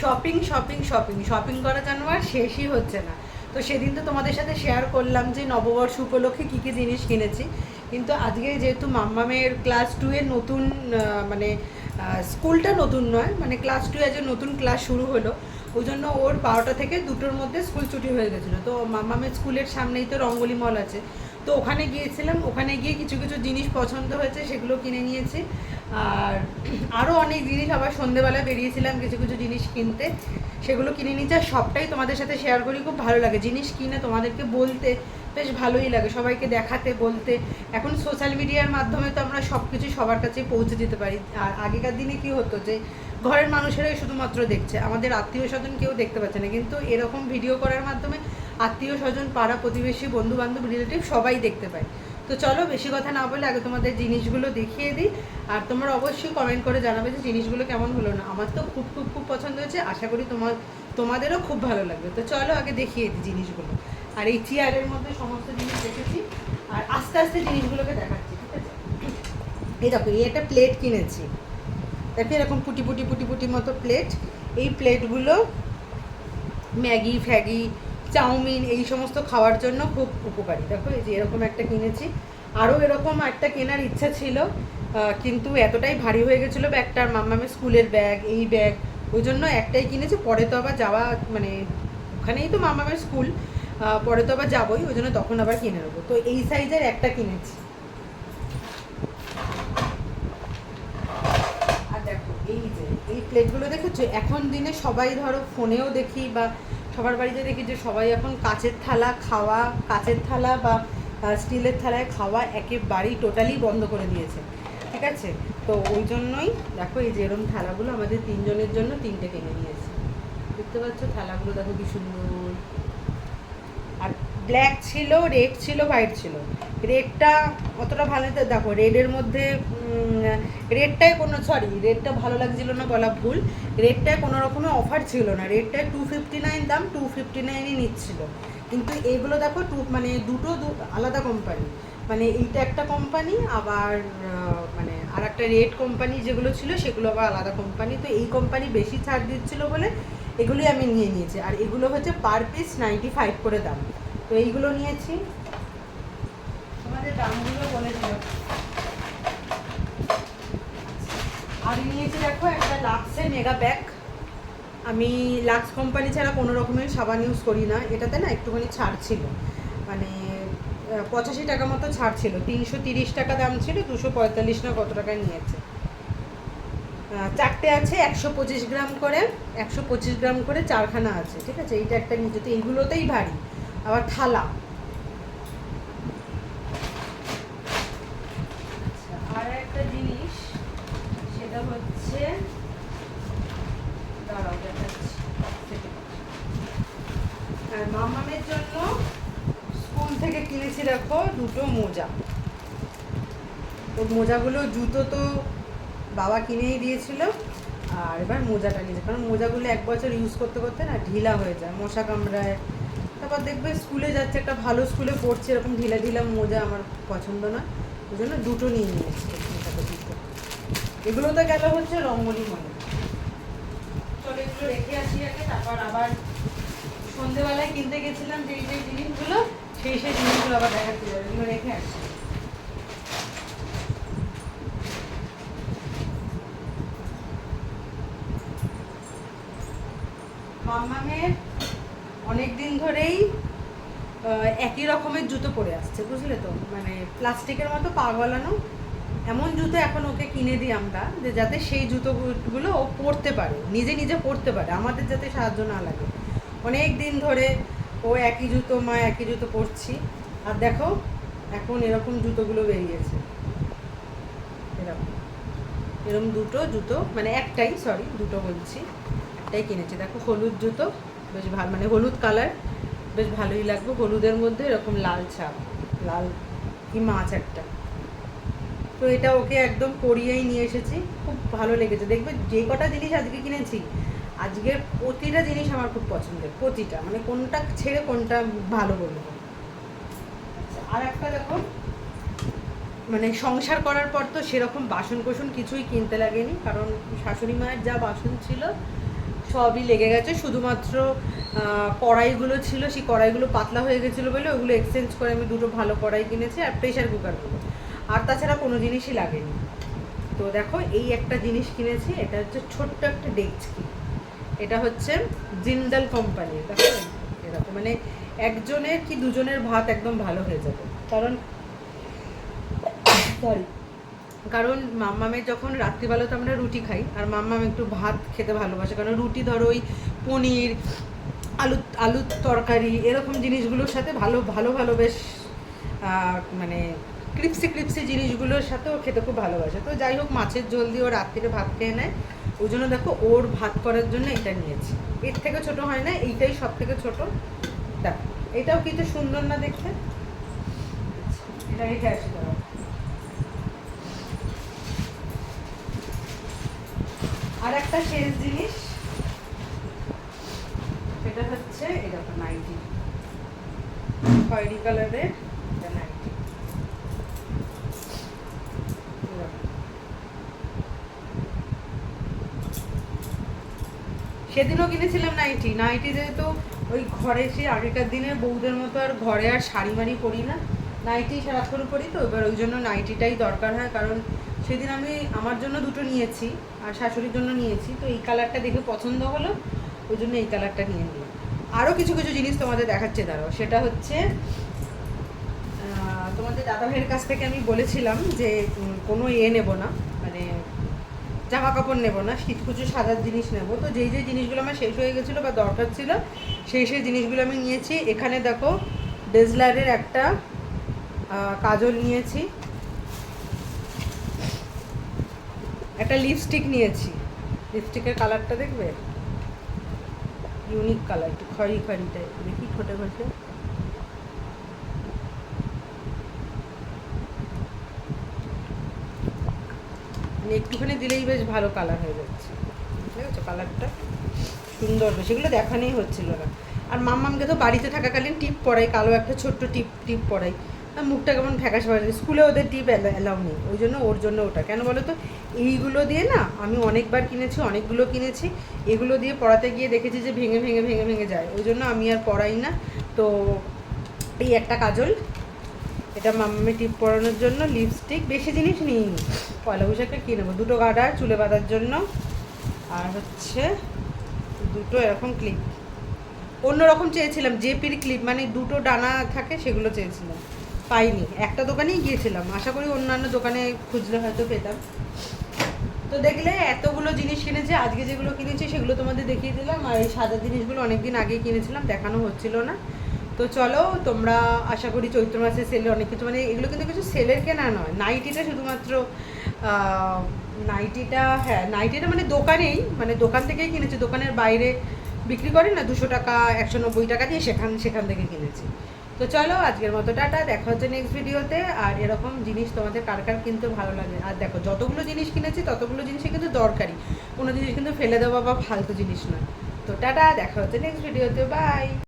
Shopping shopping shopping shopping করা যেন আর শেষই হচ্ছে না। তো সেদিন তো তোমাদের সাথে শেয়ার করলাম যে নববর্ষ উপলক্ষে কী কী জিনিস কিনেছি। কিন্তু আজকে যেহেতু মাম্মামের ক্লাস টু এর নতুন মানে স্কুলটা নতুন নয় মানে ক্লাস টু যে নতুন ক্লাস শুরু হলো। ওই জন্য ওর বারোটা থেকে দুটোর মধ্যে স্কুল ছুটি হয়ে গেছিল। তো মাম্মামের স্কুলের সামনেই তো রঙ্গলি মল আছে। তো ওখানে গিয়েছিলাম, ওখানে গিয়ে কিছু কিছু জিনিস পছন্দ হয়েছে সেগুলো কিনে নিয়েছি। আর আরও অনেক জিনিস আবার সন্ধেবেলা বেরিয়েছিলাম কিছু কিছু জিনিস কিনতে, সেগুলো কিনে নিয়েছি। আর সবটাই তোমাদের সাথে শেয়ার করি, খুব ভালো লাগে। জিনিস কিনে তোমাদেরকে বলতে বেশ ভালোই লাগে, সবাইকে দেখাতে, বলতে। এখন সোশ্যাল মিডিয়ার মাধ্যমে তো আমরা সব কিছু সবার কাছে পৌঁছে দিতে পারি। আর আগেকার দিনে কি হতো যে ঘরের মানুষেরাই শুধুমাত্র দেখছে। আমাদের আত্মীয় স্বজন কেউ দেখতে পাচ্ছে না। কিন্তু এরকম ভিডিও করার মাধ্যমে আত্মীয় স্বজন, পাড়া প্রতিবেশী বন্ধু বান্ধব রিলেটিভ সবাই দেখতে পায়। তো চলো, বেশি কথা না বলে আগে তোমাদের জিনিসগুলো দেখিয়ে দিই। আর তোমরা অবশ্যই কমেন্ট করে জানাবে যে জিনিসগুলো কেমন হলো না। আমার তো খুব খুব খুব পছন্দ হয়েছে। আশা করি তোমার, তোমাদেরও খুব ভালো লাগবে। তো চলো, আগে দেখিয়ে দিই জিনিসগুলো। আর এই চেয়ারের মধ্যে সমস্ত জিনিস দেখেছি। আর আস্তে আস্তে জিনিসগুলোকে দেখাচ্ছি, ঠিক আছে? এই দেখো, এই একটা প্লেট কিনেছি। দেখো এরকম পুটি পুটি পুটি পুটি মতো প্লেট এই প্লেটগুলো ম্যাগি, ফ্যাগি, চাউমিন এই সমস্ত খাওয়ার জন্য খুব উপকারী। দেখো এই যে এরকম একটা কিনেছি। আরও এরকম একটা কেনার ইচ্ছা ছিল কিন্তু এতটাই ভারী হয়ে গেছিল ব্যাগটার। আর মাম্মামের স্কুলের ব্যাগ, এই ব্যাগ, ওই জন্য একটাই কিনেছি। পরে তো আবার যাওয়া মানে ওখানেই তো মামামের স্কুল পরে তো আবার যাবোই, ওই জন্য তখন আবার কিনে নেব। তো এই সাইজের একটা কিনেছি আর দেখো এই যে এই প্লেটগুলো দেখেছ? এখন দিনে সবাই ধরো ফোনেও দেখি বা সবার বাড়িতে দেখি যে সবাই এখন কাচের থালা, খাওয়া, কাচের থালা বা স্টিলের থালায় খাওয়া একেবারেই টোটালি বন্ধ করে দিয়েছে। ঠিক আছে? তো ওই জন্যই দেখো এই যে এরকম থালাগুলো আমাদের তিনজনের জন্য তিনটে কিনে নিয়েছে। দেখতে পাচ্ছ থালাগুলো দেখো কি সুন্দর। আর ব্ল্যাক ছিল রেড ছিল হোয়াইট ছিল। রেডটা অতটা ভালো দেখো রেডের মধ্যে রেডটায় কোনো সরি রেটটা ভালো লাগছিল না বলা ভুল। রেডটায় কোনো রকমের অফার ছিল না। রেডটায় টু ফিফটি নাইন দাম টু ফিফটি নাইনই নিচ্ছিল। কিন্তু এইগুলো দেখো, টু মানে দুটো দু, আলাদা কোম্পানি মানে এইটা একটা কোম্পানি আবার মানে আর একটা রেড কোম্পানি যেগুলো ছিল, সেগুলো আবার আলাদা কোম্পানি তো এই কোম্পানি বেশি ছাড় দিচ্ছিল বলে এগুলোই আমি নিয়ে নিয়েছি। আর এগুলো হচ্ছে পার পিস নাইনটি ফাইভ করে দাম। তো এইগুলো নিয়েছি। তোমাদের দামগুলো বলে দিল আর নিয়েছি দেখো, একটা লাক্সের মেগা ব্যাগ আমি লাক্স কোম্পানি ছাড়া কোনো রকমের সাবান ইউজ করি না। এটাতে না একটুখানি ছাড় ছিল। মানে পঁচাশি টাকা মতো ছাড় ছিল। তিনশো তিরিশ টাকা দাম ছিল, দুশো পঁয়তাল্লিশ না কত টাকায় নিয়েছে। চারটে আছে, একশো পঁচিশ গ্রাম করে, একশো পঁচিশ গ্রাম করে চারখানা আছে। ঠিক আছে? এইটা একটা নিচে তো এইগুলোতেই ভারী। আবার থালা আচ্ছা, আর একটা জিনিস সেটা হচ্ছে। দাঁড়াও, দেখাচ্ছি। আর মামামের জন্য স্কুল থেকে কিনেছি দেখো দুটো মোজা। ওর মোজাগুলো, জুতো তো বাবা কিনেই দিয়েছিল। আর এবার মোজাটা নিয়েছে। কারণ মোজাগুলো এক বছর ইউজ করতে করতে না ঢিলা হয়ে যায়, মশা কামড়ায়। তারপর দেখবে স্কুলে যাচ্ছে, একটা ভালো স্কুলে পড়ছে, এরকম ঢিলা ঢিলা মোজা আমার পছন্দ না। ওই জন্য দুটো নিয়ে নিয়েছি। এগুলো তো গেল হচ্ছে রঙ্গলি মনে চলো এগুলো রেখে আসি আগে, তারপর আবার সন্ধেবেলায় কিনতে গেছিলাম যেই যেই জিনিসগুলো, সেই সেই জিনিসগুলো আবার দেখাতে যাবে এগুলো রেখে আসি। মাম্মামের অনেক দিন ধরেই একই রকমের জুতো পরে আসছে, বুঝলে তো? মানে প্লাস্টিকের মতো পা গলানো এমন জুতো এখন ওকে কিনে দিই আমরা, যে যাতে সেই জুতোগুলো ও পরতে পারে, নিজে নিজে পরতে পারে, আমাদের যাতে সাহায্য না লাগে। অনেক দিন ধরে ও একই জুতো, মা একই জুতো পরছি, আর দেখো, এখন এরকম জুতোগুলো বেরিয়েছে। এরকম। এরকম দুটো জুতো মানে একটাই সরি দুটো বলছি, একটাই কিনেছি। দেখো, হলুদ জুতো, বেশ ভালো মানে হলুদ কালার বেশ ভালোই লাগবে। হলুদের মধ্যে এরকম লাল ছাপ, লাল কি মাছ একটা। তো এটা ওকে একদম পরিয়েই নিয়ে এসেছি। খুব ভালো লেগেছে। দেখবে যে কটা জিনিস আজকে কিনেছি, আজকের প্রতিটা জিনিস আমার খুব পছন্দের, প্রতিটা। মানে কোনটা ছেড়ে কোনটা ভালো বলব। আর একটা দেখো মানে সংসার করার পর তো সেরকম বাসন কোসন কিছুই কিনতে লাগেনি, কারণ শাশুড়ি মায়ের যা বাসন ছিল সবই লেগে গেছে। শুধুমাত্র কড়াইগুলো ছিল, সেই কড়াইগুলো পাতলা হয়ে গেছিল বলে ওগুলো এক্সচেঞ্জ করে আমি দুটো ভালো কড়াই কিনেছি আর প্রেশার কুকারগুলো আর তাছাড়া কোনো জিনিসই লাগেনি। তো দেখো, এই একটা জিনিস কিনেছি, এটা হচ্ছে ছোট্ট একটা ডেকচকি এটা হচ্ছে জিন্দাল কোম্পানি দেখো এরকম মানে একজনের কি দুজনের ভাত একদম ভালো হয়ে যাবে। কারণ সরি কারণ মাম্মামের যখন রাত্রিবেলা তো আমরা রুটি খাই, আর মাম্মাম একটু ভাত খেতে ভালোবাসে, কারণ রুটি ধরো ওই পনির আলু আলুর তরকারি, এরকম জিনিসগুলোর সাথে ভালো ভালো ভালো বেশ মানে ক্রিপসি ক্রিপসি জিনিসগুলোর সাথেও খেতে খুব ভালোবাসে। তো যাই হোক, মাছের ঝোল দিয়ে ও রাত্রিরে ভাত খেয়ে নেয়। ওই জন্য দেখো, ওর ভাত করার জন্য এটা নিয়েছি। এর থেকে ছোট হয় না, এইটাই সব থেকে ছোট। দেখো, এটাও কিন্তু সুন্দর না দেখতে? এটা রেখে আর একটা শেষ জিনিস, সেটা হচ্ছে এরকম নাইটি। খয়েরি কালারের এটা নাইটি এরকম। সেদিনও কিনেছিলাম নাইটি। নাইটি যেহেতু ওই ঘরে সে আগেকার দিনের বউদের মতো আর ঘরে আর শাড়ি মাড়ি পরি না। নাইটি সারাক্ষণ পরি তো, এবার ওই জন্য নাইটিটাই দরকার হয়, কারণ সেদিন আমি আমার জন্য দুটো নিয়েছি আর শাশুড়ির জন্য নিয়েছি, তো এই কালারটা দেখে পছন্দ হলো, ওই জন্য এই কালারটা নিয়ে নিলাম। আরও কিছু কিছু জিনিস তোমাদের দেখাচ্ছে, দাঁড়াও। সেটা হচ্ছে তোমাদের দাদা ভাইয়ের কাছ থেকে আমি বলেছিলাম যে কোনো এ নেব না। জামা কাপড় নেব না শীত কুচু সাদার জিনিস নেব। তো যেই যেই জিনিসগুলো আমার শেষ হয়ে গেছিল বা দরকার ছিল, সেই সেই জিনিসগুলো আমি নিয়েছি। এখানে দেখো ডেজলারের একটা কাজল নিয়েছি। একটা লিপস্টিক নিয়েছি। লিপস্টিকের কালারটা দেখবে? ইউনিক কালার একটু খয়রি খয়রি টাইপ দেখি ঠোঁটে ঘষে। মানে একটুখানি দিলেই বেশ ভালো কালার হয়ে যাচ্ছে। ঠিক আছে? কালারটা সুন্দর। এগুলো দেখানোই হচ্ছিল না। আর মাম্মামকে তো বাড়িতে থাকাকালীন টিপ পরাই, কালো একটা ছোট্ট টিপ টিপ পরাই। মুখটা কেমন ফ্যাকাশ পড়ে স্কুলে ওদের টিপ অ্যালাউ নেই। ওই জন্য ওর জন্য ওটা। কেন বলো তো? এইগুলো দিয়ে না আমি অনেকবার কিনেছি, অনেকগুলো কিনেছি। এগুলো দিয়ে পড়াতে গিয়ে দেখেছি যে ভেঙে ভেঙে ভেঙে ভেঙে যায়। ওই জন্য আমি আর পড়াই না। তো এই একটা কাজল, এটা মাম্মামে টিপ পরানোর জন্য লিপস্টিক বেশি জিনিস নিইনি। পয়লা বৈশাখে কিনে নেব। দুটো গার্ডার চুলে বাঁধার জন্য। আর হচ্ছে দুটো এরকম ক্লিপ অন্যরকম চেয়েছিলাম, জেপির ক্লিপ মানে দুটো ডানা থাকে সেগুলো চেয়েছিলাম। পাইনি। একটা দোকানেই গিয়েছিলাম। আশা করি অন্যান্য দোকানে খুঁজলে হয়তো পেতাম। তো দেখলে এতগুলো জিনিস কিনেছি, আজকে যেগুলো কিনেছি সেগুলো তোমাদের দেখিয়ে দিলাম। আর এই সাদা জিনিসগুলো অনেকদিন আগেই কিনেছিলাম, দেখানো হচ্ছিল না। তো চলো, তোমরা আশা করি চৈত্র মাসে সেলে অনেক কিছু মানে এগুলো কিন্তু কিছু সেলের কেনা নয়। নাইটিটা শুধুমাত্র নাইটিটা হ্যাঁ নাইটিটা মানে দোকানেই মানে দোকান থেকেই কিনেছি। দোকানের বাইরে বিক্রি করে না, দুশো টাকা, একশো নব্বই টাকা দিয়ে সেখান সেখান থেকে কিনেছি। তো চলো, আজকের মতো টাটা, দেখা হচ্ছে নেক্সট ভিডিওতে আর এরকম জিনিস তোমাদের কার কার কিনতে ভালো লাগে? আর দেখো, যতগুলো জিনিস কিনেছি, ততগুলো জিনিসই কিন্তু দরকারি। কোনো জিনিস কিন্তু ফেলে দেওয়া বা ফালতু জিনিস নয়। তো টাটা, দেখা হচ্ছে নেক্সট ভিডিওতে বাই